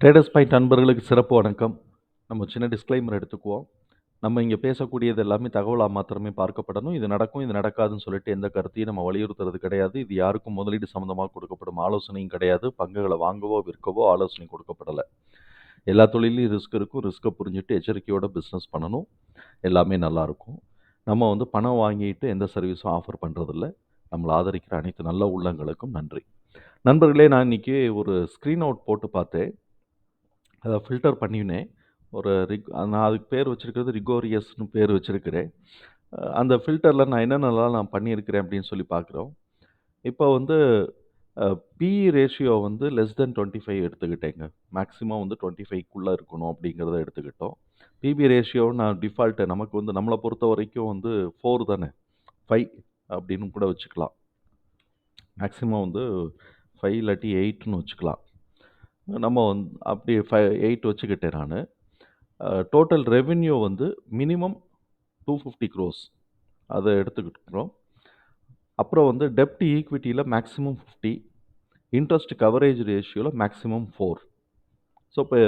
Traders point நண்பர்களுக்கு சிறப்பு வணக்கம். நம்ம சின்ன டிஸ்க்ளைமர் எடுத்துக்குவோம். நம்ம இங்கே பேசக்கூடியது எல்லாமே தகவலாக மாத்திரமே பார்க்கப்படணும். இது நடக்கும் இது நடக்காதுன்னு சொல்லிட்டு எந்த கருத்தையும் நம்ம வலியுறுத்துறது கிடையாது. இது யாருக்கும் முதலீடு சம்மந்தமாக கொடுக்கப்படும் ஆலோசனையும் கிடையாது. பங்குகளை வாங்கவோ விற்கவோ ஆலோசனை கொடுக்கப்படலை. எல்லா தொழிலையும் ரிஸ்க் இருக்கும். ரிஸ்க்கை புரிஞ்சுட்டு எச்சரிக்கையோட பிஸ்னஸ் பண்ணணும். எல்லாமே நல்லாயிருக்கும் நம்ம வந்து பணம் வாங்கிட்டு எந்த சர்வீஸும் ஆஃபர் பண்ணுறதில்ல நம்மளை ஆதரிக்கிற அனைத்து நல்ல உள்ளங்களுக்கும் நன்றி. நண்பர்களே நான் இன்றைக்கி ஒரு ஸ்க்ரீன் அவுட் போட்டு பார்த்தேன். அதை ஃபில்டர் பண்ணினேன். ஒரு ரிக் நான் அதுக்கு பேர் வச்சுருக்கிறது ரிகோரியஸ்னு பேர் வச்சுருக்கிறேன். அந்த ஃபில்டரில் நான் என்னென்னலாம் நான் பண்ணியிருக்கிறேன் அப்படின்னு சொல்லி பார்க்குறோம். இப்போ வந்து பிஇ ரேஷியோ வந்து லெஸ் தென் டுவெண்ட்டி ஃபைவ் எடுத்துக்கிட்டேங்க. மேக்ஸிமம் வந்து டுவெண்ட்டி ஃபைவ்க்குள்ளே இருக்கணும் அப்படிங்கிறத எடுத்துக்கிட்டோம். பிபி ரேஷியோ நான் டிஃபால்ட்டு நமக்கு வந்து நம்மளை பொறுத்த வரைக்கும் வந்து ஃபோர் தானே? ஃபைவ் அப்படின்னு கூட வச்சுக்கலாம். மேக்ஸிமம் வந்து ஃபைவ் இல்லாட்டி எயிட்னு வச்சுக்கலாம். நம்ம வந்து அப்படி ஃபைவ் எயிட் வச்சுக்கிட்டேன் நான். டோட்டல் ரெவென்யூ வந்து மினிமம் டூ ஃபிஃப்டி க்ரோஸ் அதை எடுத்துக்கிட்டுருக்கோம் அப்புறம் வந்து டெப்ட் ஈக்விட்டியில் மேக்ஸிமம் ஃபிஃப்டி இன்ட்ரெஸ்ட் கவரேஜ் ரேஷியோவில் மேக்ஸிமம் ஃபோர் ஸோ இப்போ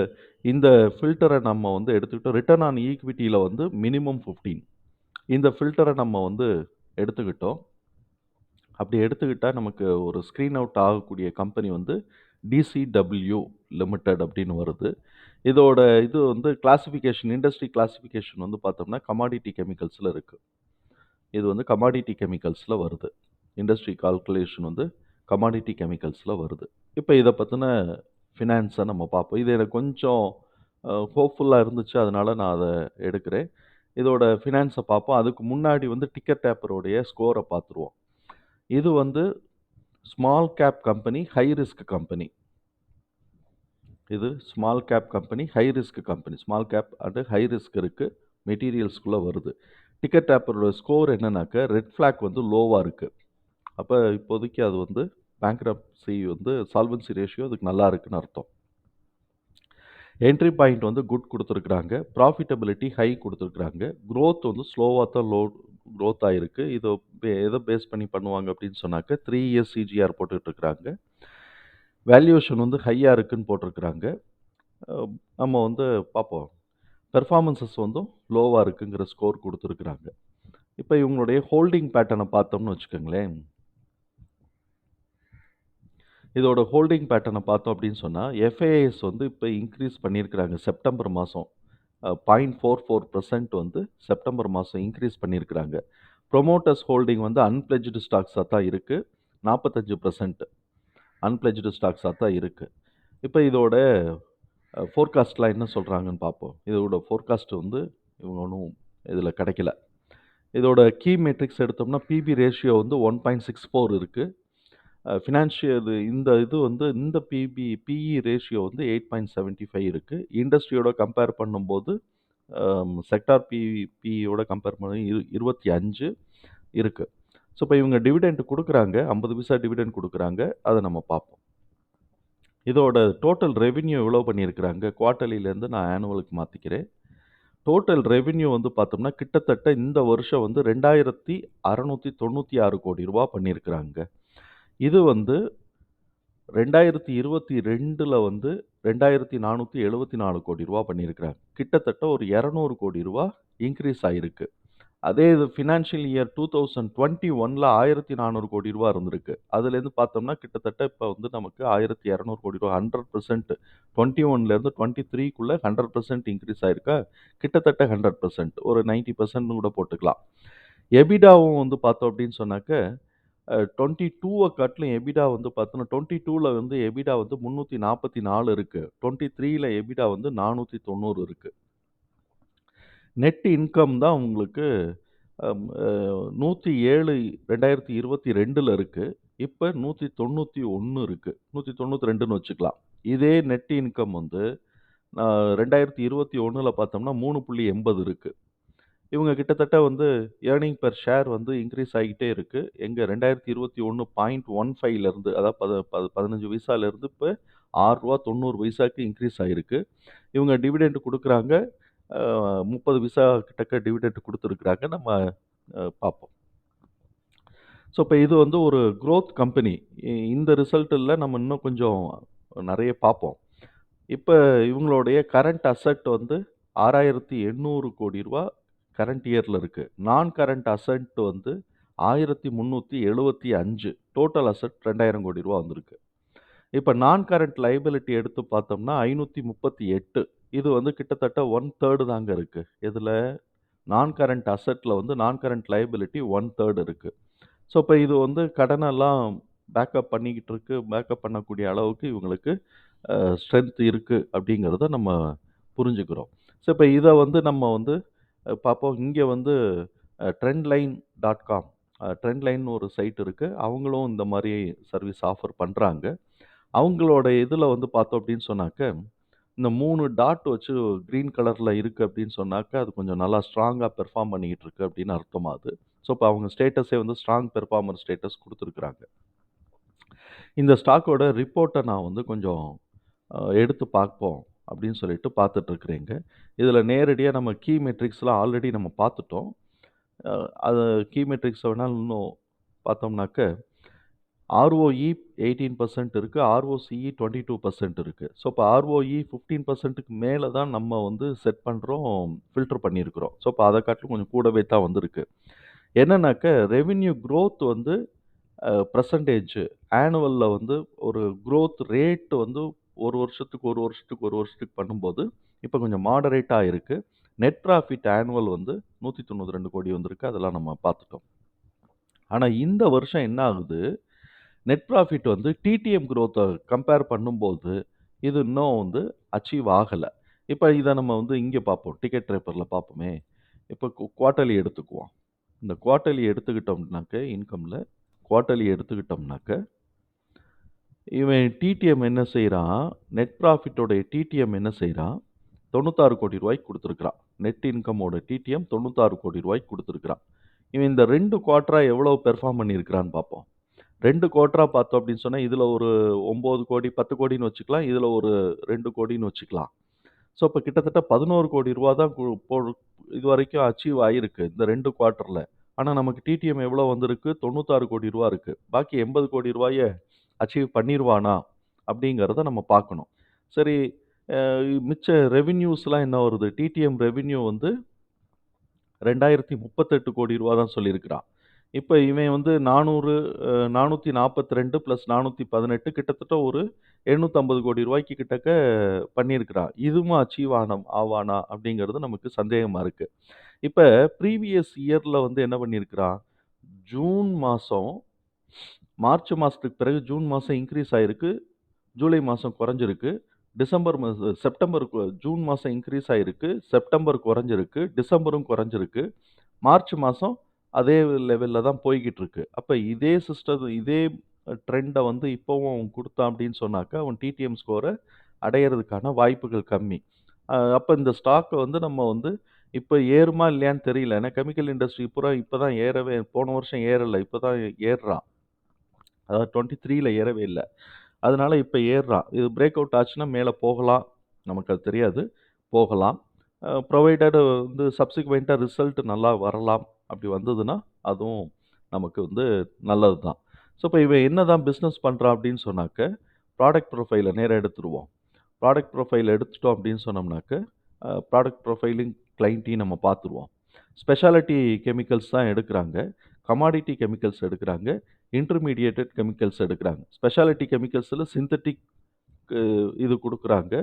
இந்த ஃபில்டரை நம்ம வந்து எடுத்துக்கிட்டோம். ரிட்டர்ன் ஆன் ஈக்விட்டியில் வந்து மினிமம் ஃபிஃப்டீன் இந்த ஃபில்டரை நம்ம வந்து எடுத்துக்கிட்டோம். அப்படி எடுத்துக்கிட்டால் நமக்கு ஒரு ஸ்க்ரீன் அவுட் ஆகக்கூடிய கம்பெனி வந்து டிசிடபிள்யூ லிமிடெட் அப்படின்னு வருது. இதோட இது வந்து கிளாசிஃபிகேஷன் இண்டஸ்ட்ரி கிளாசிஃபிகேஷன் வந்து பார்த்தோம்னா கமாடிட்டி கெமிக்கல்ஸில் இருக்குது இது வந்து கமாடிட்டி கெமிக்கல்ஸில் வருது. இண்டஸ்ட்ரி கால்குலேஷன் வந்து கமாடிட்டி கெமிக்கல்ஸில் வருது. இப்போ இதை பற்றின ஃபினான்ஸை நம்ம பார்ப்போம். இது எனக்கு கொஞ்சம் ஹோப்ஃபுல்லாக இருந்துச்சு. அதனால் நான் அதை எடுக்கிறேன். இதோட ஃபினான்ஸை பார்ப்போம். அதுக்கு முன்னாடி வந்து டிக்கெட் டேப்பருடைய ஸ்கோரை பார்த்துருவோம். இது வந்து small cap company high risk company இது small cap company high risk company small cap and high risk இருக்குது மெட்டீரியல்ஸ்குள்ளே வருது. டிக்கெட் டேப்பரோட ஸ்கோர் என்னன்னாக்கா ரெட் ஃப்ளாக் வந்து லோவாக இருக்குது அப்போ இப்போதைக்கு அது வந்து பேங்க்ரப்சி வந்து சால்வன்சி ரேஷியோ அதுக்கு நல்லா இருக்குன்னு அர்த்தம். என்ட்ரி பாயிண்ட் வந்து குட் கொடுத்துருக்குறாங்க ப்ராஃபிட்டபிலிட்டி ஹை கொடுத்துருக்குறாங்க க்ரோத் வந்து ஸ்லோவாக தான் லோ க்ரோத் ஆகிருக்கு இதை எதை பேஸ் பண்ணி பண்ணுவாங்க அப்படின்னு சொன்னாக்க த்ரீ இயர்ஸ் சிஜிஆர் போட்டுட்ருக்குறாங்க. வேல்யூஷன் வந்து ஹையாக இருக்குதுன்னு போட்டிருக்கிறாங்க. நம்ம வந்து பார்ப்போம். பெர்ஃபார்மன்சஸ் வந்து லோவாக இருக்குங்கிற ஸ்கோர் கொடுத்துருக்குறாங்க. இப்போ இவங்களுடைய ஹோல்டிங் பேட்டர்னை பார்த்தோம்னு வச்சுக்கோங்களேன். இதோட ஹோல்டிங் பேட்டர்னை பார்த்தோம் அப்படின்னு சொன்னால் எஃப்ஐஎஸ் வந்து இப்போ இன்க்ரீஸ் பண்ணியிருக்கிறாங்க. செப்டம்பர் மாதம் பாயிண்ட் ஃபோர் ஃபோர் பர்சன்ட் வந்து செப்டம்பர் மாதம் இன்க்ரீஸ் பண்ணியிருக்கிறாங்க ப்ரொமோட்டர்ஸ் ஹோல்டிங் வந்து அன்பிளஜ்டு ஸ்டாக்ஸாக தான் இருக்குது நாற்பத்தஞ்சு பர்சன்ட் அன்பிளஜ்டு ஸ்டாக்ஸாக தான் இருக்குது இப்போ இதோட ஃபோர்காஸ்ட்லாம் என்ன சொல்கிறாங்கன்னு பார்ப்போம் இதோட ஃபோர்காஸ்ட் வந்து இவங்க ஒன்றும் இதில் கிடைக்கல. இதோட கீ மெட்ரிக்ஸ் எடுத்தோம்னா பிபி ரேஷியோ வந்து ஒன் பாயிண்ட் சிக்ஸ் ஃபோர் இருக்குது ஃபினான்ஷியல் இந்த இது வந்து இந்த பிபி பிஇ ரேஷியோ வந்து எயிட் பாயிண்ட் செவன்ட்டி ஃபைவ் இருக்குது இண்டஸ்ட்ரியோட கம்பேர் பண்ணும்போது செக்டார் பி பிஇயோட கம்பேர் பண்ணி இரு இருபத்தி அஞ்சு இருக்குது ஸோ இப்போ இவங்க டிவிடெண்ட் கொடுக்குறாங்க ஐம்பது பைசா டிவிடெண்ட் கொடுக்குறாங்க அதை நம்ம பார்ப்போம் இதோட டோட்டல் ரெவின்யூ எவ்வளோ பண்ணியிருக்கிறாங்க குவார்ட்டர்லிலேருந்து நான் ஆனுவலுக்கு மாற்றிக்கிறேன் டோட்டல் ரெவின்யூ வந்து பார்த்தோம்னா கிட்டத்தட்ட இந்த வருஷம் வந்து ரெண்டாயிரத்தி அறநூற்றி தொண்ணூற்றி ஆறு கோடி ரூபா பண்ணியிருக்கிறாங்க. இது வந்து ரெண்டாயிரத்தி இருபத்தி ரெண்டில் வந்து ரெண்டாயிரத்தி நானூற்றி எழுபத்தி நாலு கோடி ரூபா பண்ணியிருக்கிறாங்க கிட்டத்தட்ட ஒரு இரநூறு கோடி ரூபா இன்க்ரீஸ் ஆகிருக்கு அதே இது financial year two thousand twenty ஒனில் ஆயிரத்தி நானூறு கோடி ரூபா இருந்திருக்கு. அதுலேருந்து பார்த்தோம்னா கிட்டத்தட்ட இப்போ வந்து நமக்கு ஆயிரத்தி இரநூறு கோடி ரூபா ஹண்ட்ரட் பர்சன்ட் டுவெண்ட்டி ஒன்லேருந்து டுவெண்ட்டி த்ரீக்குள்ளே ஹண்ட்ரட் பர்சன்ட் இன்க்ரீஸ் ஆயிருக்கா. கிட்டத்தட்ட ஹண்ட்ரட் பர்சன்ட் ஒரு நைன்ட்டி பர்சன்ட்னு கூட போட்டுக்கலாம். எபிடாவும் வந்து பார்த்தோம் அப்படின்னு சொன்னாக்க டுவெண்ட்டி டூவை காட்டிலும் எபிடா வந்து பார்த்தோன்னா டுவெண்ட்டி டூவில் வந்து எபிடா வந்து முந்நூற்றி நாற்பத்தி நாலு இருக்குது டுவெண்ட்டி த்ரீயில் எபிடா வந்து நானூற்றி தொண்ணூறு இருக்குது நெட் இன்கம் தான் உங்களுக்கு நூற்றி ஏழு ரெண்டாயிரத்தி இருபத்தி ரெண்டில் இருக்குது இப்போ நூற்றி தொண்ணூற்றி ஒன்று இருக்குது நூற்றி தொண்ணூற்றி ரெண்டுன்னு வச்சுக்கலாம். இதே நெட் இன்கம் வந்து ரெண்டாயிரத்தி இருபத்தி ஒன்றில் பார்த்தோம்னா மூணு புள்ளி எண்பது இருக்குது இவங்க கிட்டத்தட்ட வந்து ஏர்னிங் பெர் ஷேர் வந்து இன்க்ரீஸ் ஆகிட்டே இருக்குது எங்கள் ரெண்டாயிரத்தி இருபத்தி ஒன்று பாயிண்ட் ஒன் ஃபைவ்லேருந்து அதாவது பத பத பதினஞ்சு வயசாலேருந்து இப்போ ஆறுரூவா தொண்ணூறு பைசாக்கு இன்க்ரீஸ் ஆகிருக்கு. இவங்க டிவிடெண்ட் கொடுக்குறாங்க. முப்பது விசா கிட்டக்க டிவிடெண்ட் கொடுத்துருக்குறாங்க. நம்ம பார்ப்போம். ஸோ இப்போ இது வந்து ஒரு க்ரோத் கம்பெனி இந்த ரிசல்ட்டில் நம்ம இன்னும் கொஞ்சம் நிறைய பார்ப்போம். இப்போ இவங்களுடைய கரண்ட் அசட் வந்து ஆறாயிரத்தி எண்ணூறு கோடி ரூபா கரண்ட் இயரில் இருக்குது நான் கரண்ட் அசட் வந்து 1,375 டோட்டல் அசெட் ரூ. 2,000,00,00,000 வந்திருக்கு. இப்போ நான் கரண்ட் லைபிலிட்டி எடுத்து பார்த்தோம்னா 538 இது வந்து கிட்டத்தட்ட 1/3 தாங்க இருக்குது இதில் நான் கரண்ட் அசட்டில் வந்து நான் கரண்ட் லைபிலிட்டி ஒன் தேர்டு இருக்குது ஸோ, இப்போ இது வந்து கடனெல்லாம் பேக்கப் பண்ணிக்கிட்டு இருக்கு. பேக்கப் பண்ணக்கூடிய அளவுக்கு இவங்களுக்கு ஸ்ட்ரென்த் இருக்குது அப்படிங்கிறத நம்ம புரிஞ்சுக்கிறோம். ஸோ, இப்போ இதை வந்து நம்ம வந்து பார்ப்போம். இங்கே வந்து trend line dot com trend line ஒரு சைட் இருக்குது அவங்களும் இந்த மாதிரி சர்வீஸ் ஆஃபர் பண்ணுறாங்க அவங்களோட இதில் வந்து பார்த்தோம் அப்படின்னு சொன்னாக்க, இந்த மூணு டாட் வச்சு க்ரீன் கலரில் இருக்குது அப்படின்னு சொன்னாக்க, அது கொஞ்சம் நல்லா ஸ்ட்ராங்காக பெர்ஃபார்ம் பண்ணிக்கிட்டு இருக்கு அப்படின்னு அர்த்தமாது. ஸோ, இப்போ அவங்க ஸ்டேட்டஸே வந்து ஸ்ட்ராங் பெர்ஃபார்மர் ஸ்டேட்டஸ் கொடுத்துருக்குறாங்க. இந்த ஸ்டாக்கோட ரிப்போர்ட்டை நான் வந்து கொஞ்சம் எடுத்து பார்ப்போம் அப்படின்னு சொல்லிட்டு பார்த்துட்ருக்குறேங்க இதில் நேரடியாக நம்ம கீ மெட்ரிக்ஸ்லாம் ஆல்ரெடி நம்ம பார்த்துட்டோம். அது கீ மெட்ரிக்ஸை வேணாலும் இன்னும் பார்த்தோம்னாக்க, ஆர்ஓஇ எயிட்டீன் பர்சன்ட் இருக்குது ஆர்ஓசிஇ டுவெண்ட்டி டூ பர்சன்ட் இருக்குது ஸோ, இப்போ ஆர்ஓஇ ஃபிஃப்டீன் பர்சன்ட்டுக்கு மேலே தான் நம்ம வந்து செட் பண்ணுறோம் ஃபில்டர் பண்ணியிருக்கிறோம். ஸோ, இப்போ அதை காட்டிலும் கொஞ்சம் கூடவே தான் வந்திருக்கு. என்னன்னாக்க, ரெவின்யூ க்ரோத் வந்து அ ஆனுவலில் வந்து ஒரு க்ரோத் ரேட் வந்து ஒரு வருஷத்துக்கு ஒரு வருஷத்துக்கு ஒரு வருஷத்துக்கு பண்ணும்போது, இப்போ கொஞ்சம் மாடரேட்டாக இருக்குது நெட் ப்ராஃபிட் ஆனுவல் வந்து நூற்றி தொண்ணூற்றி கோடி வந்திருக்கு. அதெல்லாம் நம்ம பார்த்துட்டோம். ஆனால் இந்த வருஷம் என்ன ஆகுது, நெட் ப்ராஃபிட் வந்து டிடிஎம் க்ரோத்தை கம்பேர் பண்ணும்போது, இது இன்னும் வந்து அச்சீவ் ஆகலை இப்போ இதை நம்ம வந்து இங்கே பார்ப்போம். டிக்கெட் ரேப்பரில் பார்ப்போமே. இப்போ கு குவார்ட்டர்லி எடுத்துக்குவோம். இந்த குவார்ட்டர்லி எடுத்துக்கிட்டோம்னாக்க, இன்கமில் குவார்ட்டர்லி எடுத்துக்கிட்டோம்னாக்க, இவன் டிடிஎம் என்ன செய்கிறான் நெட் ப்ராஃபிட்டோடைய டிடிஎம் என்ன செய்கிறான் தொண்ணூத்தாறு கோடி ரூபாய்க்கு கொடுத்துருக்குறான் நெட் இன்கமோட டிடிஎம் ரூ. 96,00,00,000 குடுத்திருக்கிறான். இவன் இந்த ரெண்டு குவார்ட்டராக எவ்வளோ பெர்ஃபார்ம் பண்ணியிருக்கிறான்னு பார்ப்போம். 2 குவார்ட்டரா பார்த்தோம் அப்படின்னு சொன்னால் இதில் ஒரு ஒம்போது கோடி பத்து கோடின்னு வச்சுக்கலாம். இதில் ஒரு ரெண்டு கோடின்னு வச்சுக்கலாம். ஸோ, இப்போ கிட்டத்தட்ட பதினோரு கோடி ரூபா தான் கு வரைக்கும் இதுவரைக்கும் அச்சீவ் ஆகிருக்கு இந்த ரெண்டு குவார்ட்டரில் ஆனால் நமக்கு டிடிஎம் எவ்வளோ வந்திருக்கு? தொண்ணூத்தாறு கோடி ரூபா இருக்குது பாக்கி எண்பது கோடி 80,00,00,000 அச்சீவ் பண்ணிருவானா? அப்படிங்கிறத நம்ம பார்க்கணும். சரி, மிச்ச ரெவின்யூஸ்லாம் என்ன வருது? டிடிஎம் ரெவின்யூ வந்து ரெண்டாயிரத்தி முப்பத்தெட்டு கோடி ரூபா தான் சொல்லியிருக்கிறான். இப்போ இவன் வந்து நானூறு நானூற்றி நாற்பத்தி ரெண்டு ப்ளஸ் நானூற்றி பதினெட்டு கிட்டத்தட்ட ஒரு எழுநூற்றம்பது கோடி ரூபாய்க்கு கிட்டக்க பண்ணியிருக்கிறான். இதுவும் அச்சீவ் ஆன ஆவானா? அப்படிங்கிறது நமக்கு சந்தேகமாக இருக்குது இப்போ ப்ரீவியஸ் இயரில் வந்து என்ன பண்ணியிருக்கிறான்? ஜூன் மாதம் மார்ச் மாதத்துக்கு பிறகு ஜூன் மாதம் இன்க்ரீஸ் ஆகிருக்கு ஜூலை மாதம் குறைஞ்சிருக்கு. டிசம்பர் மாச செப்டம்பர் ஜூன் மாதம் இன்க்ரீஸ் ஆகிருக்கு செப்டம்பர் குறைஞ்சிருக்கு. டிசம்பரும் குறைஞ்சிருக்கு. மார்ச் மாதம் அதே லெவலில் தான் போய்கிட்டு இருக்கு. அப்போ இதே சிஸ்டம் இதே ட்ரெண்டை வந்து இப்போவும் அவன் கொடுத்தான் அப்படின்னு சொன்னாக்க, அவன் டிடிஎம் ஸ்கோரை அடையிறதுக்கான வாய்ப்புகள் கம்மி. அப்போ இந்த ஸ்டாக்கை வந்து நம்ம வந்து இப்போ ஏறுமா இல்லையான்னு தெரியல. ஏன்னா கெமிக்கல் இண்டஸ்ட்ரி பூரா இப்போ தான் ஏறவே போன வருஷம் ஏறல. இப்போ தான் ஏறுறான். அதாவது 23ல ஏறவே இல்லை அதனால் இப்போ ஏறுறான். இது பிரேக் அவுட் ஆச்சுன்னா மேலே போகலாம். நமக்கு அது தெரியாது. போகலாம். ப்ரொவைடடு வந்து சப்சிக்வெண்ட்டாக ரிசல்ட் நல்லா வரலாம். அப்படி வந்ததுன்னா, அதுவும் நமக்கு வந்து நல்லது தான். ஸோ, இப்போ இவன் என்னதான் பிஸ்னஸ் பண்ணுறான் அப்படின்னு சொன்னாக்க, ப்ராடக்ட் ப்ரொஃபைலை நேராக எடுத்துருவோம். ப்ராடக்ட் ப்ரொஃபைல் எடுத்துட்டோம் அப்படின்னு சொன்னோம்னாக்க, ப்ராடக்ட் ப்ரொஃபைலிங் கிளைண்ட்டையும் நம்ம பார்த்துருவோம். ஸ்பெஷாலிட்டி கெமிக்கல்ஸ் தான் எடுக்கிறாங்க கமாடிட்டி கெமிக்கல்ஸ் எடுக்கிறாங்க இன்டர்மீடியேட்டட் கெமிக்கல்ஸ் எடுக்கிறாங்க ஸ்பெஷாலிட்டி கெமிக்கல்ஸில் சிந்தட்டிக் இது கொடுக்குறாங்க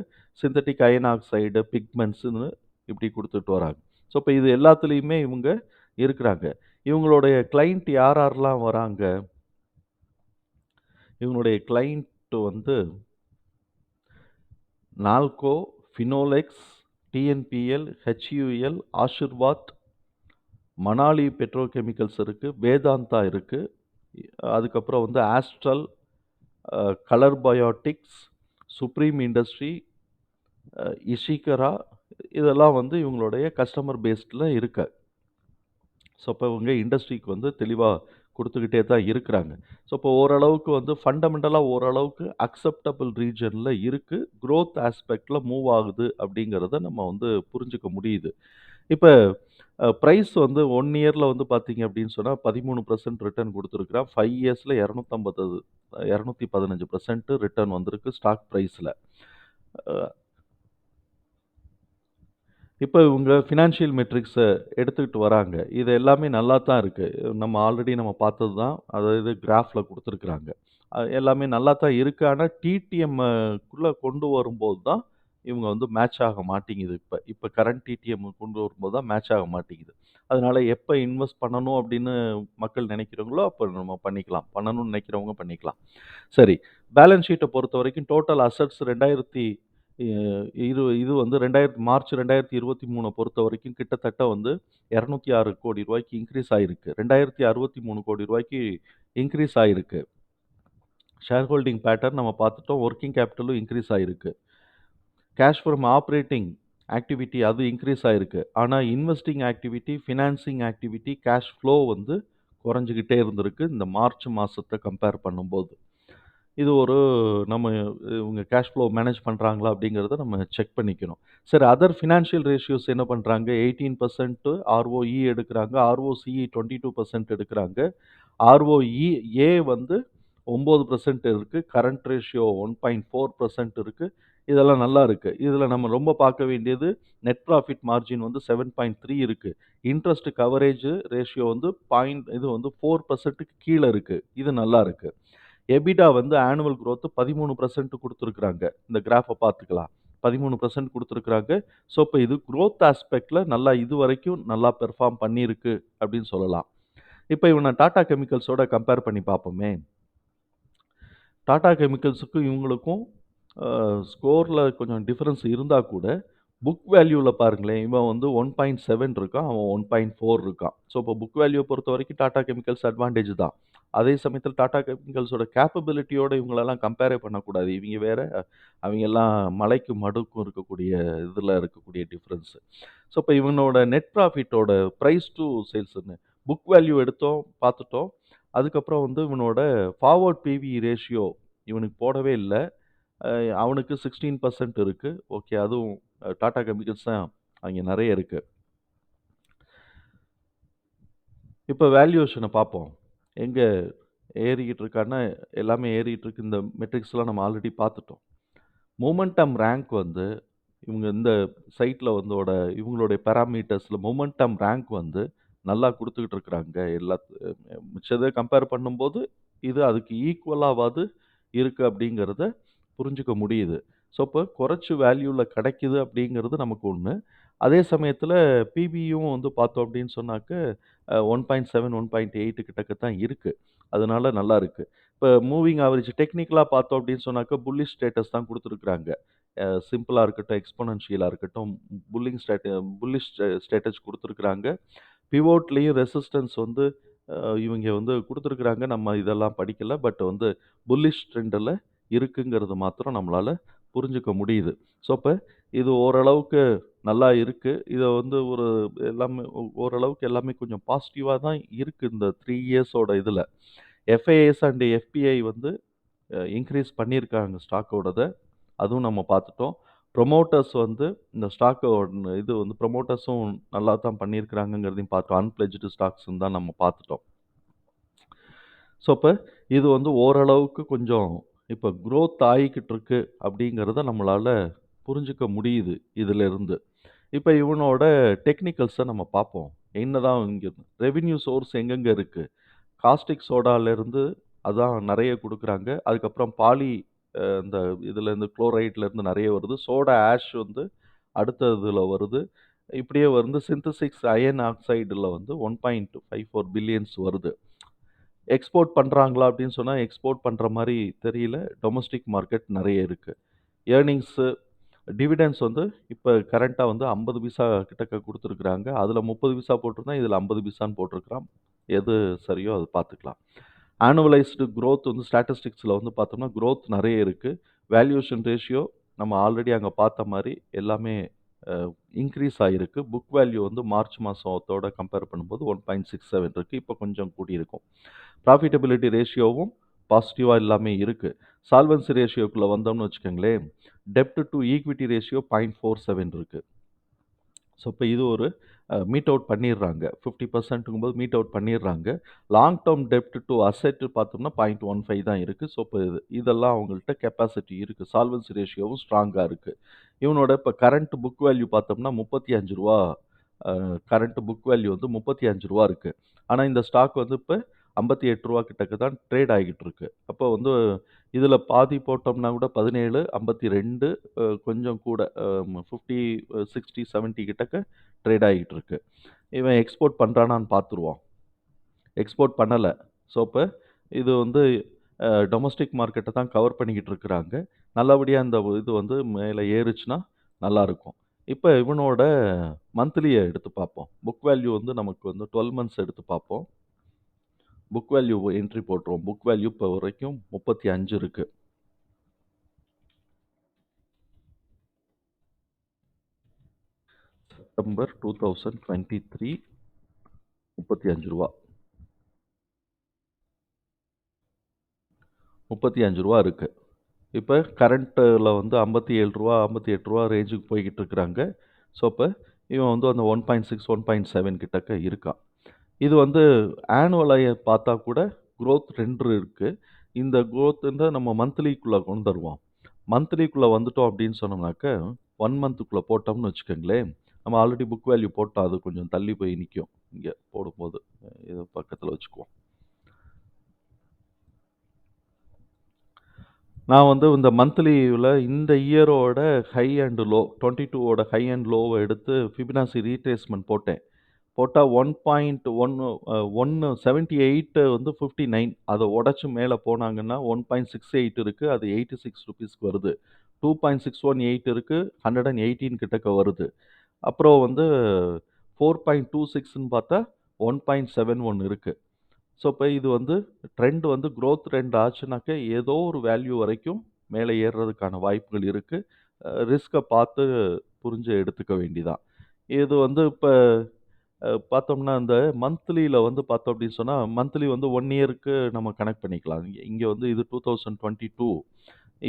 சிந்தட்டிக் அயன் ஆக்சைடு, பிக்மெண்ட்ஸுன்னு இப்படி கொடுத்துட்டு வராங்க. ஸோ, இப்போ இது எல்லாத்துலேயுமே இவங்க இருக்கிறாங்க. இவங்களுடைய கிளைண்ட் யார் யாரெல்லாம் வராங்க? இவங்களுடைய கிளைண்ட்டு வந்து Nalco, Finolex, TNPL, HUL, Aashirvaad, Manali petrochemicals Vedanta இருக்குது அதுக்கப்புறம் வந்து Astral, colour biotics, Supreme industry, இஷிகரா இதெல்லாம் வந்து இவங்களுடைய கஸ்டமர் பேஸ்டில் இருக்க ஸோ, இப்போ இவங்க இண்டஸ்ட்ரிக்கு வந்து தெளிவாக கொடுத்துக்கிட்டே தான் இருக்கிறாங்க. ஸோ, இப்போ ஓரளவுக்கு வந்து ஃபண்டமெண்டலாக ஓரளவுக்கு அக்செப்டபிள் ரீஜனில் இருக்குது க்ரோத் ஆஸ்பெக்டில் மூவ் ஆகுது அப்படிங்கிறத நம்ம வந்து புரிஞ்சுக்க முடியுது. இப்ப அ பிரைஸ் வந்து 1 இயர்ல வந்து பார்த்தீங்க அப்படின்னு சொன்னா 13% ரிட்டர்ன் ஃபைவ் 5 இயர்ஸ்ல 250 215% ரிட்டர்ன் வந்திருக்கு ஸ்டாக் பிரைஸ்ல. அ இப்ப இவங்க ஃபினான்ஷியல் மெட்ரிக்ஸ எடுத்துக்கிட்டு வராங்க. இது எல்லாமே நல்லா தான் இருக்கு. நம்ம ஆல்ரெடி நம்ம பார்த்தது தான். அதாவது கிராஃப்ல குடுத்துருக்காங்க. அ எல்லாமே நல்லா தான் இருக்கு. ஆனா டிடிஎம் க்குள்ள கொண்டு வரும்போது தான் இவங்க வந்து மேட்ச் ஆக மாட்டேங்குது இப்போ இப்போ கரண்ட் டிடிஎம் கொண்டு வரும்போது தான் மேட்ச் ஆக மாட்டேங்குது. அதனால் எப்போ இன்வெஸ்ட் பண்ணணும் அப்படின்னு மக்கள் நினைக்கிறாங்களோ, அப்போ நம்ம பண்ணிக்கலாம். பண்ணணும்னு நினைக்கிறவங்க பண்ணிக்கலாம். சரி. பேலன்ஸ் ஷீட்டை பொறுத்த வரைக்கும் டோட்டல் அசெட்ஸ் ரெண்டாயிரத்தி இரு இது வந்து 2000 மார்ச் ரெண்டாயிரத்து இருபத்தி மூணை பொறுத்த வரைக்கும் கிட்டத்தட்ட வந்து இரநூத்தி ஆறு கோடி ரூபாய்க்கு இன்க்ரீஸ் ஆகிருக்கு ரெண்டாயிரத்தி அறுபத்தி மூணு கோடி ரூபாய்க்கு இன்க்ரீஸ் ஆகிருக்கு ஷேர் ஹோல்டிங் பேட்டர்ன் நம்ம பார்த்துட்டோம். ஒர்க்கிங் கேபிட்டலும் இன்க்ரீஸ் ஆகிருக்கு கேஷ் ஃப்ரம் ஆப்ரேட்டிங் ஆக்டிவிட்டி அது இன்க்ரீஸ் ஆகிருக்கு ஆனால் investing activity, financing activity, cash flow வந்து குறைஞ்சிக்கிட்டே இருந்திருக்கு. இந்த மார்ச் மாதத்தை கம்பேர் பண்ணும்போது. இது ஒரு நம்ம இவங்க கேஷ் ஃப்ளோ மேனேஜ் பண்ணுறாங்களா அப்படிங்கிறத நம்ம செக் பண்ணிக்கணும். சரி அதர் ஃபினான்ஷியல் ரேஷியோஸ் என்ன பண்ணுறாங்க எயிட்டீன் பர்சன்ட்டு ஆர்ஓஇ எடுக்கிறாங்க ஆர்ஓசிஇ 22% எடுக்குறாங்க. ஆர்ஓஇ ஏ வந்து ஒம்பது பர்சன்ட் இருக்குது current ratio one point four percent இருக்குது இதெல்லாம் நல்லா இருக்குது இதில் நம்ம ரொம்ப பார்க்க வேண்டியது நெட் ப்ராஃபிட் மார்ஜின் வந்து செவன் பாயிண்ட் த்ரீ இருக்குது இன்ட்ரெஸ்ட் கவரேஜ் ரேஷியோ வந்து பாயிண்ட் இது வந்து ஃபோர் பர்சன்ட்டுக்கு கீழே இருக்குது இது நல்லா இருக்குது எபிடா வந்து ஆனுவல் க்ரோத்து பதிமூணு பர்சன்ட் கொடுத்துருக்குறாங்க இந்த கிராஃபை பார்த்துக்கலாம். பதிமூணு பர்சன்ட் கொடுத்துருக்குறாங்க ஸோ, இப்போ இது க்ரோத் ஆஸ்பெக்டில் நல்லா இது வரைக்கும் நல்லா பெர்ஃபார்ம் பண்ணியிருக்கு அப்படின்னு சொல்லலாம். இப்போ இவனை டாடா கெமிக்கல்ஸோட கம்பேர் பண்ணி பார்ப்போமே. டாடா கெமிக்கல்ஸுக்கும் இவங்களுக்கும் ஸ்கோரில் கொஞ்சம் டிஃப்ரென்ஸ் இருந்தால் கூட, புக் வேல்யூவில் பாருங்களேன், இவன் வந்து 1.7 இருக்கான். அவன் 1.4 இருக்கான். ஸோ, இப்போ புக் வேல்யூ பொறுத்தவரைக்கும் டாடா கெமிக்கல்ஸ் அட்வான்டேஜ் தான். அதே சமயத்தில் டாடா கெமிக்கல்ஸோட கேப்பபிலிட்டியோட இவங்களெல்லாம் கம்பேரே பண்ணக்கூடாது. இவங்க வேறு அவங்க எல்லாம் மலைக்கும் மடுக்கும் இருக்கக்கூடிய இதில் இருக்கக்கூடிய டிஃப்ரென்ஸு ஸோ, இப்போ இவனோட நெட் ப்ராஃபிட்டோட ப்ரைஸ் டூ சேல்ஸ்னு புக் வேல்யூ எடுத்தோம், பார்த்துட்டோம். அதுக்கப்புறம் வந்து இவனோட ஃபார்வர்ட் பிவி ரேஷியோ இவனுக்கு போடவே இல்லை அவனுக்கு சிக்ஸ்டீன் பர்சன்ட் இருக்குது ஓகே. அதுவும் டாடா கெமிக்கல்ஸ் தான் அங்கே நிறைய இருக்குது இப்போ வேல்யூவேஷனை பார்ப்போம். எங்கே ஏறிக்கிட்டு இருக்கான்னா, எல்லாமே ஏறிக்கிட்டு இருக்கு. இந்த மெட்ரிக்ஸ்லாம் நம்ம ஆல்ரெடி பார்த்துட்டோம். மூமெண்டம் ரேங்க் வந்து இவங்க இந்த சைட்டில் வந்தோட இவங்களுடைய பேராமீட்டர்ஸில் மூமெண்டம் ரேங்க் வந்து நல்லா கொடுத்துக்கிட்டு இருக்கிறாங்க. எல்லா மிச்சதை கம்பேர் பண்ணும்போது, இது அதுக்கு ஈக்குவலாவாது இருக்குது அப்படிங்கிறத புரிஞ்சுக்க முடியுது. ஸோ, இப்போ குறைச்சு வேல்யூல கிடைக்குது அப்படிங்கிறது நமக்கு ஒண்ணு. அதே சமயத்தில பிபியும் வந்து பார்த்தோம் அப்படின்னு சொன்னாக்க, அ 1.7, 1.8 கிட்டக்க தான் இருக்கு. அதனால நல்லா இருக்கு. இப்ப மூவிங் ஆவரேஜ் டெக்னிக்கலா பார்த்தோம் அப்படின்னு சொன்னாக்க, புல்லிஷ் ஸ்டேட்டஸ் தான் குடுத்துருக்காங்க. அ சிம்பிளா இருக்கட்டும், எக்ஸ்போனன்ஷியலா இருக்கட்டும், புல்லிங் ஸ்டேட் புல்லிஷ் ஸ்டேட்டஸ் குடுத்துருக்காங்க. பிவோட்லயும் ரெசிஸ்டன்ஸ் வந்து அ இவங்க வந்து குடுத்துருக்காங்க. நம்ம இதெல்லாம் படிக்கல. பட் வந்து புல்லிஷ் ட்ரெண்ட்ல இருக்குங்கிறது மாத்திரம் நம்மளால புரிஞ்சுக்க முடியுது. ஸோ, இப்போ இது ஓரளவுக்கு நல்லா இருக்குது இதை வந்து ஒரு எல்லாமே ஓரளவுக்கு எல்லாமே கொஞ்சம் பாசிட்டிவாக தான் இருக்குது இந்த த்ரீ இயர்ஸோட இதில் எஃப்ஐஎஸ் அண்ட் எஃபிஐ வந்து இன்க்ரீஸ் பண்ணியிருக்காங்க ஸ்டாக்கோடதை அதுவும் நம்ம பார்த்துட்டோம். ப்ரொமோட்டர்ஸ் வந்து இந்த ஸ்டாக்கோட இது வந்து ப்ரொமோட்டர்ஸும் நல்லா தான் பண்ணியிருக்கிறாங்கங்கிறதையும் பார்த்தோம். அன்பிளஜ்டு ஸ்டாக்ஸ்ன்னு தான் நம்ம பார்த்துட்டோம். ஸோ, இப்போ இது வந்து ஓரளவுக்கு கொஞ்சம் இப்போ குரோத் ஆகிக்கிட்டு இருக்கு அப்படிங்கிறத நம்மளால் புரிஞ்சுக்க முடியுது இதிலிருந்து. இப்போ இவனோட டெக்னிக்கல்ஸை நம்ம பார்ப்போம். என்னதான் இங்கே ரெவின்யூ சோர்ஸ் எங்கெங்கே இருக்குது காஸ்டிக் சோடாலேருந்து அதான் நிறைய கொடுக்குறாங்க அதுக்கப்புறம் பாலி இந்த இதுலேருந்து குளோரைட்லேருந்து நிறைய வருது. சோடா ஆஷ் வந்து அடுத்த இதில் வருது. இப்படியே வந்து சிந்தசிக்ஸ் அயன் ஆக்சைடில் வந்து 1.54 பில்லியன்ஸ் வருது. எக்ஸ்போர்ட் பண்ணுறாங்களா அப்படின்னு சொன்னால் எக்ஸ்போர்ட் பண்ணுற மாதிரி தெரியல. டொமஸ்டிக் மார்க்கெட் நிறைய இருக்குது ஏர்னிங்ஸு, டிவிடெண்ட்ஸ் வந்து இப்போ கரண்ட்டாக வந்து 50 பைசா கிட்டக்க கொடுத்துருக்குறாங்க அதில் முப்பது பைசா போட்டிருந்தா இதில் ஐம்பது பைசான்னு போட்டிருக்கிறான். எது சரியோ அது பார்த்துக்கலாம். ஆனுவலைஸ்டு க்ரோத் வந்து ஸ்டாட்டிஸ்டிக்ஸில் வந்து பார்த்தோம்னா, க்ரோத் நிறைய இருக்குது வேல்யூஷன் ரேஷியோ நம்ம ஆல்ரெடி அங்கே பார்த்த மாதிரி எல்லாமே இன்க்ரீஸ் ஆகிருக்கு புக் வேல்யூ வந்து மார்ச் மாதத்தோட கம்பேர் பண்ணும்போது ஒன் பாயிண்ட் சிக்ஸ் செவன் இருக்குது இப்போ கொஞ்சம் கூடியிருக்கும். ப்ராஃபிட்டபிலிட்டி ரேஷியோவும் பாசிட்டிவாக எல்லாமே இருக்குது சால்வன்சி ரேஷியோக்குள்ளே வந்தோம்னு வச்சுக்கோங்களேன், டெப்ட் to equity ratio point four seven இருக்குது ஸோ இப்போ இது ஒரு மீட் அவுட் பண்ணிடுறாங்க ஃபிஃப்டி பர்சன்ட்டுங்கும்போது மீட் அவுட் பண்ணிடுறாங்க லாங் டேர்ம் டெப்ட் டு அசெட் பார்த்தோம்னா பாயிண்ட் ஒன் ஃபைவ் தான் இருக்குது ஸோ இப்போ இது இதெல்லாம் அவங்கள்ட்ட கெப்பாசிட்டி இருக்குது சால்வன்சி ரேஷியோவும் ஸ்ட்ராங்காக இருக்குது இவனோட இப்போ கரண்ட் புக் வேல்யூ பார்த்தோம்னா முப்பத்தி அஞ்சு ரூபா கரண்ட் புக் வேல்யூ வந்து முப்பத்தி அஞ்சு ரூபா இருக்குது ஆனால் இந்த ஸ்டாக் வந்து இப்போ ஐம்பத்தி எட்டு ரூபா கிட்டக்கு தான் ட்ரேட் ஆகிக்கிட்டு இருக்கு அப்போ வந்து இதில் பாதி போட்டோம்னா கூட பதினேழு ஐம்பத்தி ரெண்டு கொஞ்சம் கூட ஃபிஃப்டி சிக்ஸ்டி செவன்ட்டி கிட்டக்கு ட்ரேட் ஆகிக்கிட்டு இருக்கு இவன் எக்ஸ்போர்ட் பண்ணுறானான்னு பார்த்துருவோம். எக்ஸ்போர்ட் பண்ணலை. ஸோ இப்போ இது வந்து டொமஸ்டிக் மார்க்கெட்டை தான் கவர் பண்ணிக்கிட்டு இருக்கிறாங்க. நல்லபடியாக இந்த இது வந்து மேலே ஏறுச்சுன்னா நல்லாயிருக்கும். இப்போ இவனோட மந்த்லியை எடுத்து பார்ப்போம். புக் வேல்யூ வந்து நமக்கு வந்து டுவெல் மந்த்ஸ் எடுத்து பார்ப்போம். புக் வேல்யூ என்ட்ரி போட்டுருவோம் புக் வேல்யூ இப்போ வரைக்கும் முப்பத்தி அஞ்சு இருக்குது September two thousand twenty three முப்பத்தி அஞ்சு ரூபா. முப்பத்தி அஞ்சு ரூபா இருக்குது இப்போ கரண்ட்டில் வந்து ஐம்பத்தி ஏழு ரூபா ஐம்பத்தி எட்டு ரூபா ரேஞ்சுக்கு போய்கிட்டு இருக்கிறாங்க. ஸோ இப்போ இவன் வந்து அந்த one point six one point seven கிட்டக்க இருக்கான். இது வந்து ஆனுவலாக பார்த்தா கூட க்ரோத் ரெண்டு இருக்குது இந்த க்ரோத் வந்து நம்ம மந்த்லிக்குள்ளே கொண்டு வருவோம். மந்த்லிக்குள்ளே வந்துட்டோம் அப்படின்னு சொன்னோம்னாக்க ஒன் மந்த்துக்குள்ளே போட்டோம்னு வச்சுக்கோங்களேன் நம்ம ஆல்ரெடி புக் வேல்யூ போட்டோம் அது கொஞ்சம் தள்ளி போய் நிற்கும் இங்கே போடும்போது இது பக்கத்தில் வச்சுக்குவோம். நான் வந்து இந்த மந்த்லியில் இந்த இயரோட ஹை அண்ட் லோ டுவெண்ட்டி டூவோட ஹை அண்ட் லோவை எடுத்து ஃபிபினாசி ரீட்ரேஸ்மெண்ட் போட்டேன். போட்டால் ஒன் பாயிண்ட் ஒன்று ஒன்று செவன்ட்டி எயிட்டு வந்து ஃபிஃப்டி நைன் அதை உடச்சி மேலே போனாங்கன்னா ஒன் பாயிண்ட் சிக்ஸ் எயிட் இருக்குது அது எயிட்டி சிக்ஸ் ருபீஸ்க்கு வருது. Two point six one eight இருக்குது ஹண்ட்ரட் அண்ட் எயிட்டீன் கிட்டக்க வருது. அப்புறம் வந்து ஃபோர் பாயிண்ட் டூ சிக்ஸ்ன்னு பார்த்தா ஒன் பாயிண்ட் செவன் ஒன் இருக்குது ஸோ இப்போ இது வந்து ட்ரெண்ட் வந்து க்ரோத் ட்ரெண்ட் ஆச்சுனாக்க ஏதோ ஒரு வேல்யூ வரைக்கும் மேலே ஏறுறதுக்கான வாய்ப்புகள் இருக்குது ரிஸ்க்கை பார்த்து புரிஞ்சு எடுத்துக்க வேண்டிதான். இது வந்து இப்போ பார்த்தோம்னா இந்த மந்த்லியில் வந்து பார்த்தோம் அப்படின்னு சொன்னால் மந்த்லி வந்து ஒன் இயருக்கு நம்ம கனெக்ட் பண்ணிக்கலாம். இங்கே வந்து இது டூ தௌசண்ட் டுவெண்ட்டி டூ.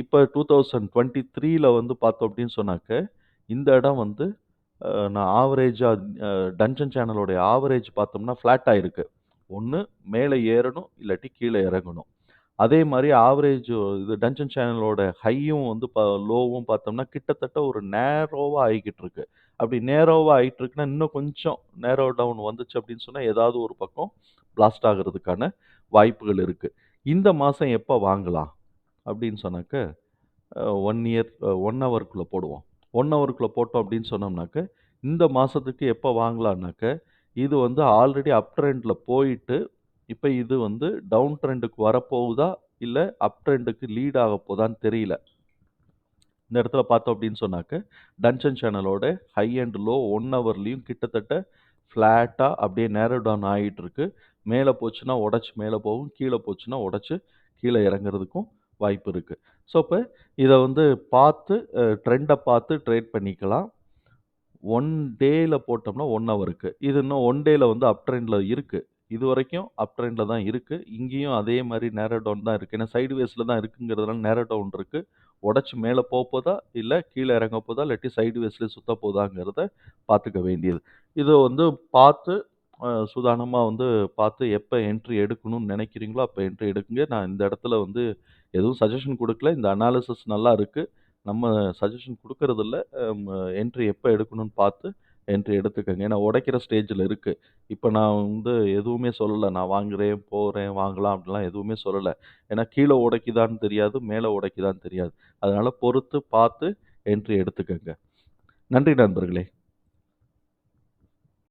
இப்போ டூ தௌசண்ட் டுவெண்ட்டி த்ரீயில் வந்து பார்த்தோம் அப்படின்னு சொன்னாக்க இந்த இடம் வந்து நான் ஆவரேஜாக டஞ்சன் சேனலோடைய ஆவரேஜ் பார்த்தோம்னா ஃப்ளாட்டாக இருக்குது ஒன்று மேலே ஏறணும் இல்லாட்டி கீழே இறங்கணும். அதே மாதிரி ஆவரேஜ் இது டஞ்சன் சேனலோட ஹையும் வந்து ப லோவும் பார்த்தோம்னா கிட்டத்தட்ட ஒரு நேரோவாக ஆகிக்கிட்டு இருக்கு அப்படி நேரோவாக ஆகிட்டு இருக்குன்னா இன்னும் கொஞ்சம் நேரோ டவுன் வந்துச்சு அப்படின்னு சொன்னால் ஏதாவது ஒரு பக்கம் பிளாஸ்ட் ஆகிறதுக்கான வாய்ப்புகள் இருக்குது இந்த மாதம் எப்போ வாங்கலாம்? அப்படின்னு சொன்னாக்க ஒன் இயர் ஒன் ஹவருக்குள்ளே போடுவோம். ஒன் ஹவருக்குள்ளே போட்டோம் அப்படின்னு சொன்னோம்னாக்க இந்த மாதத்துக்கு எப்போ வாங்கலான்னாக்க இது வந்து ஆல்ரெடி அப் ட்ரெண்டில் போயிட்டு இப்போ இது வந்து டவுன் ட்ரெண்டுக்கு வரப்போகுதா? இல்லை அப் ட்ரெண்டுக்கு லீட் ஆக போதான்னு தெரியல. இந்த இடத்துல பார்த்தோம் அப்படின்னு சொன்னாக்க டன்ஷன் சேனலோட ஹை அண்ட் லோ ஒன் ஹவர்லேயும் கிட்டத்தட்ட ஃப்ளாட்டாக அப்படியே நேரோ டவுன் ஆகிட்டு இருக்கு. மேலே போச்சுன்னா உடச்சி மேலே போகும் கீழே போச்சுன்னா உடச்சி கீழே இறங்குறதுக்கும் வாய்ப்பு இருக்குது ஸோ இப்போ இதை வந்து பார்த்து ட்ரெண்டை பார்த்து ட்ரேட் பண்ணிக்கலாம். ஒன் டேயில் போட்டோம்னா ஒன் ஹவருக்கு இது இன்னும் ஒன் டேயில் வந்து அப் ட்ரெண்டில் இருக்குது இது வரைக்கும் அப் ட்ரெண்டில் தான் இருக்குது இங்கேயும் அதே மாதிரி நேரோ டவுன் தான் இருக்குது ஏன்னா சைடு வேஸில் தான் இருக்குங்கிறதுனால நேரோ டவுன் இருக்குது உடச்சி மேலே போக போதா? இல்லை கீழே இறங்க போதா? இல்லாட்டி சைடு வேஸ்லேயே சுத்த போதாங்கிறத பார்த்துக்க வேண்டியது. இதை வந்து பார்த்து சுதானமாக வந்து பார்த்து எப்போ என்ட்ரி எடுக்கணும்னு நினைக்கிறீங்களோ அப்போ என்ட்ரி எடுக்குங்க. நான் இந்த இடத்துல வந்து எதுவும் சஜஷன் கொடுக்கல. இந்த அனாலிசிஸ் நல்லா இருக்குது நம்ம சஜஷன் கொடுக்கறதில்ல. என்ட்ரி எப்போ எடுக்கணும்னு பார்த்து என்ட்ரி எடுத்துக்கங்க. ஏன்னா உடைக்கிற ஸ்டேஜில் இருக்குது இப்போ நான் வந்து எதுவுமே சொல்லலை. நான் வாங்குறேன் போகிறேன் வாங்கலாம் அப்படிலாம் எதுவுமே சொல்லலை. ஏன்னா கீழே உடைக்குதான்னு தெரியாது மேலே உடைக்குதான்னு தெரியாது. அதனால் பொறுத்து பார்த்து என்ட்ரி எடுத்துக்கங்க. நன்றி நண்பர்களே.